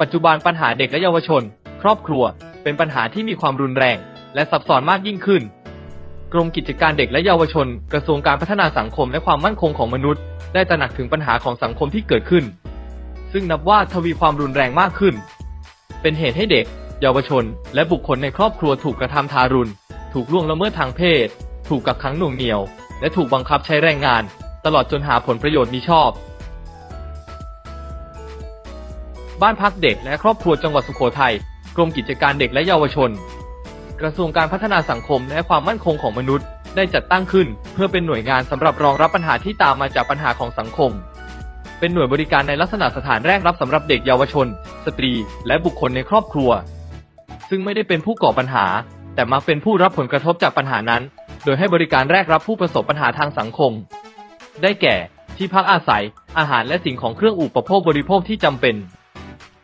ปัจจุบันปัญหาเด็กและเยาวชน ครอบครัว เป็นปัญหาที่มีความรุนแรง และซับซ้อนมากยิ่งขึ้น กรมกิจการเด็กและเยาวชน กระทรวงการพัฒนาสังคมและความมั่นคงของมนุษย์ ได้ตระหนักถึงปัญหาของสังคมที่เกิดขึ้น ซึ่งนับว่าทวีความรุนแรงมากขึ้น เป็นเหตุให้เด็ก เยาวชน และบุคคลในครอบครัวถูกกระทำทารุณ ถูกล่วงละเมิดทางเพศ ถูกกักขังหน่วงเหนี่ยว และถูกบังคับใช้แรงงาน ตลอดจนหาผลประโยชน์มิชอบ บ้านพักเด็กและครอบครัวจังหวัดสุโขทัยกรมกิจการเด็กและเยาวชน กระทรวงการพัฒนาสังคมและความมั่นคงของมนุษย์ ได้จัดตั้งขึ้น เพื่อเป็นหน่วยงานสำหรับรองรับปัญหาที่ตามมาจากปัญหาของสังคม เป็นหน่วยบริการในลักษณะสถานแรกรับสำหรับเด็กเยาวชน สตรี และบุคคลในครอบครัว ซึ่งไม่ได้เป็นผู้ก่อปัญหา แต่มักเป็นผู้รับผลกระทบจากปัญหานั้น โดยให้บริการแรกรับผู้ประสบปัญหาทางสังคม ได้แก่ ที่พักอาศัย อาหารและสิ่งของเครื่องอุปโภคบริโภคที่จำเป็น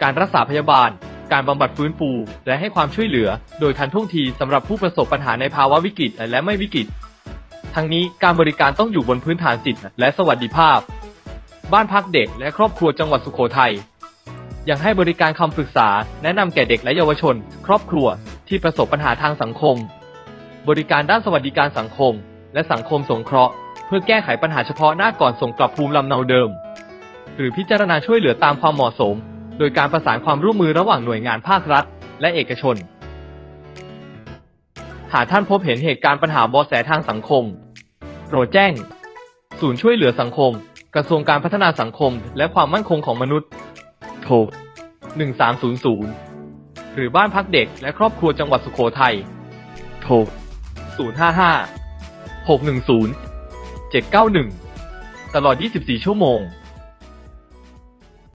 การรักษาพยาบาล การบำบัดฟื้นฟู และให้ความช่วยเหลือ โดยทันท่วงทีสำหรับผู้ประสบปัญหาในภาวะวิกฤตและไม่วิกฤต ทั้งนี้การบริการต้องอยู่บนพื้นฐานสิทธิและสวัสดิภาพ บ้านพักเด็กและครอบครัวจังหวัดสุโขทัยยังให้บริการคำปรึกษา แนะนำแก่เด็กและเยาวชน ครอบครัวที่ประสบปัญหาทางสังคม บริการด้านสวัสดิการสังคม และสังคมสงเคราะห์ เพื่อแก้ไขปัญหาเฉพาะหน้าก่อนส่งกลับภูมิลำเนาเดิม หรือพิจารณาช่วยเหลือตามความเหมาะสม โดยการประสานความร่วมมือระหว่างหน่วยงานภาครัฐ และเอกชน หากท่านพบเห็นเหตุการณ์ปัญหาบาะแสทางสังคม โปรดแจ้ง ศูนย์ช่วยเหลือสังคม กระทรวงการพัฒนาสังคม และความมั่นคงของมนุษย์ โทร 1300 หรือบ้านพักเด็กและครอบครัวจังหวัดสุโขทัย โทร 055 610 791 ตลอด 24 ชั่วโมง